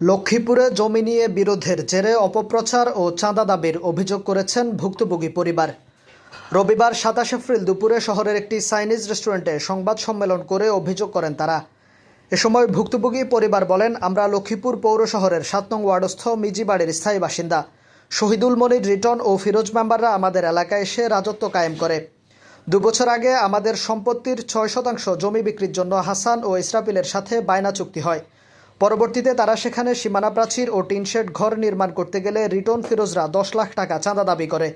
লক্ষ্মীপুরে জমি নিয়ে বিরোধের জেরে অপপ্রচার ও চাঁদা দাবির অভিযোগ করেছেন ভুক্তভোগী পরিবার। রবিবার সাতাশ এপ্রিল দুপুরে শহরের একটি চাইনিজ রেস্টুরেন্টে সংবাদ সম্মেলন করে অভিযোগ করেন তারা। এ সময় ভুক্তভোগী পরিবার বলেন, আমরা লক্ষ্মীপুর পৌর শহরের সাত নং ওয়ার্ডস্থ মিজিবাড়ির স্থায়ী বাসিন্দা। শহীদুল মনির রিটন ও ফিরোজ মেম্বাররা আমাদের এলাকায় এসে রাজত্ব কায়েম করে। দুবছর আগে আমাদের সম্পত্তির ছয় শতাংশ জমি বিক্রির জন্য হাসান ও ইসরাফিলের সাথে বায়না চুক্তি হয়। পরবর্তীতে তারা সেখানে সীমানা প্রাচীর ও টিনশেড ঘর নির্মাণ করতে গেলে রিটন ফিরোজরা দশ লাখ টাকা চাঁদা দাবি করে।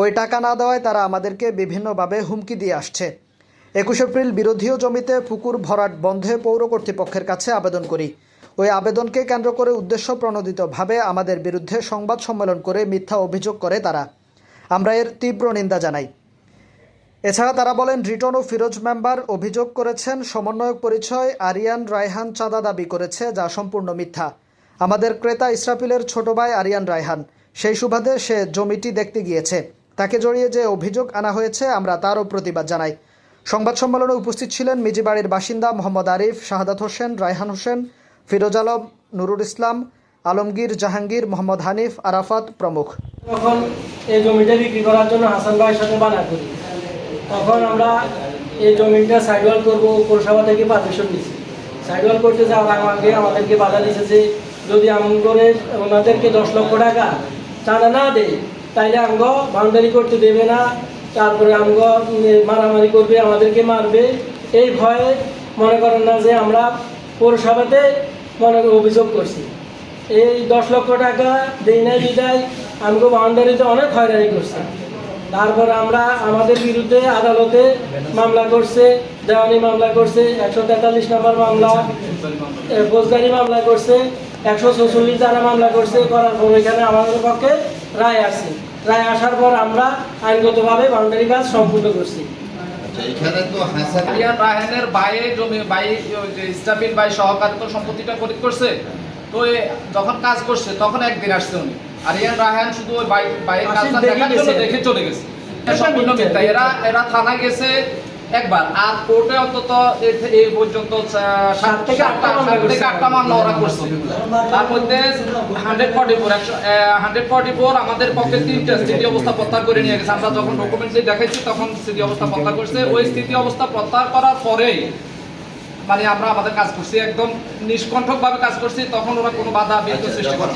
ওই টাকা না দেওয়ায় তারা আমাদেরকে বিভিন্নভাবে হুমকি দিয়ে আসছে। একুশ এপ্রিল বিরোধীয় জমিতে পুকুর ভরাট বন্ধে পৌর কর্তৃপক্ষের কাছে আবেদন করি। ওই আবেদনকে কেন্দ্র করে উদ্দেশ্য প্রণোদিতভাবে আমাদের বিরুদ্ধে সংবাদ সম্মেলন করে মিথ্যা অভিযোগ করে তারা। আমরা এর তীব্র নিন্দা জানাই। এছাড়া তারা বলেন, রিটন ও ফিরোজ মেম্বার অভিযোগ করেছেন, সমন্বয়ক পরিচয় আরিয়ান রায়হান চাঁদা দাবি করেছে, যা সম্পূর্ণ মিথ্যা। আমাদের ক্রেতা ইসরাফিলের ছোট ভাই আরিয়ান রায়হান। সেই সুবাদে সে জমিটি দেখতে গিয়েছে। তাকে জড়িয়ে যে অভিযোগ আনা হয়েছে, আমরা তারও প্রতিবাদ জানাই। সংবাদ সম্মেলনে উপস্থিত ছিলেন মিজিবাড়ির বাসিন্দা মোহাম্মদ আরিফ, শাহাদাত হোসেন, রায়হান হোসেন, ফিরোজ আলম, নুরুল ইসলাম, আলমগীর জাহাঙ্গীর, মোহাম্মদ হানিফ, আরাফাত প্রমুখ। এই জমিটা বিক্রি করার জন্য হাসান ভাইয়ের সাথে বানা করি তখন আমরা এই জমিটা সাইডওয়াল করব, পৌরসভা থেকে পারমিশন নিয়েছি সাইডওয়াল করতে যাওয়ার আমাকে আমাদেরকে বাধা দিয়েছে যে যদি আমগরে ওনাদেরকে দশ লক্ষ টাকা চাঁদা না দেয়, তাইলে আমগ বাউন্ডারি করতে দেবে না, তারপরে আমগ মারামারি করবে, আমাদেরকে মারবে। এই ভয়ে মনে করেন না যে আমরা পৌরসভাতে মনে অভিযোগ করছি। এই দশ লক্ষ টাকা দেই নাই বিদায় আমাকে বাউন্ডারিতে অনেক হয়রানি করছে। তারপর আমরা আমাদের বিরুদ্ধে আদালতে মামলা করছে দেওয়ানি মামলা করছে একশো তেতাল্লিশ নম্বর মামলা ফৌজদারি মামলা করছে একশো চৌচল্লিশ দ্বারা মামলা করছে করার পর এখানে আমাদের পক্ষে রায় আসছে। রায় আসার পর আমরা আইনগতভাবে বাউন্ডারি কাজ সম্পূর্ণ করছি। বাইরে জমি বাই বাই সম্পত্তিটা খরিদ করছে তো যখন কাজ করছে তখন একদিন আসছে উনি। আরিয়ান রায়হান শুধু ওই বাইরের কাজটা দেখার জন্য দেখে চলে গেছে। সম্পূর্ণ মিথ্যা। এরা এরা থানায় গেছে একবার। আর কোর্টে অন্তত এই পর্যন্ত সাত থেকে আটটা সাত থেকে আটটা মামলা ওরা করছে। তার মধ্যে হান্ড্রেড ফর্টি ফোর একশো হান্ড্রেড ফর্টি ফোর আমাদের পক্ষে তিনটা স্থিতি অবস্থা প্রত্যাহার করে নিয়ে গেছে। আমরা যখন ডকুমেন্টলি দেখাইছি তখন স্থিতি অবস্থা প্রত্যাহার করছে। ওই স্থিতি অবস্থা প্রত্যাহার করার পরেই মানে আমরা আমাদের কাজ করছি। একদম নিষ্কণ্ঠক ভাবে কাজ করছি। তখন ওরা কোনো বাধা বিঘ্ন সৃষ্টি করে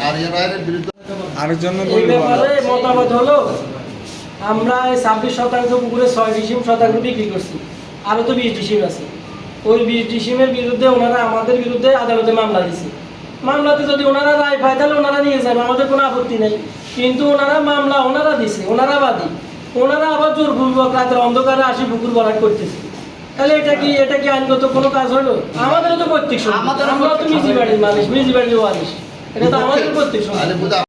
না। আরিয়া রায়ের বিরুদ্ধে আরেকজনের এই মতামত হলো আমরা এই ছাব্বিশ শতাংশ পুকুরে ছয় ডিসিম শতাংশ বিক্রি করছি। আরও তো বিশ ডিসিম আছে। ওই বিশ ডিসিমের বিরুদ্ধে ওনারা আমাদের বিরুদ্ধে আদালতে মামলা দিছে। মামলাতে যদি ওনারা রায় পায় তাহলে ওনারা নিয়ে যাবে আমাদের কোনো আপত্তি নেই। কিন্তু ওনারা মামলা ওনারা দিছে ওনারা বাদী। ওনারা আবার জোরপূর্বক রাতের অন্ধকারে আসি পুকুর ভরাট করতেছে। তাহলে এটা কি এটা কি আইনগত কোনো কাজ হলো? আমাদেরও তো প্রত্যেক আমরা তো মিজি বাড়ির মানুষ মিজি বাড়ির ওয়ারিশ। এটা তো আমাদের প্রত্যেক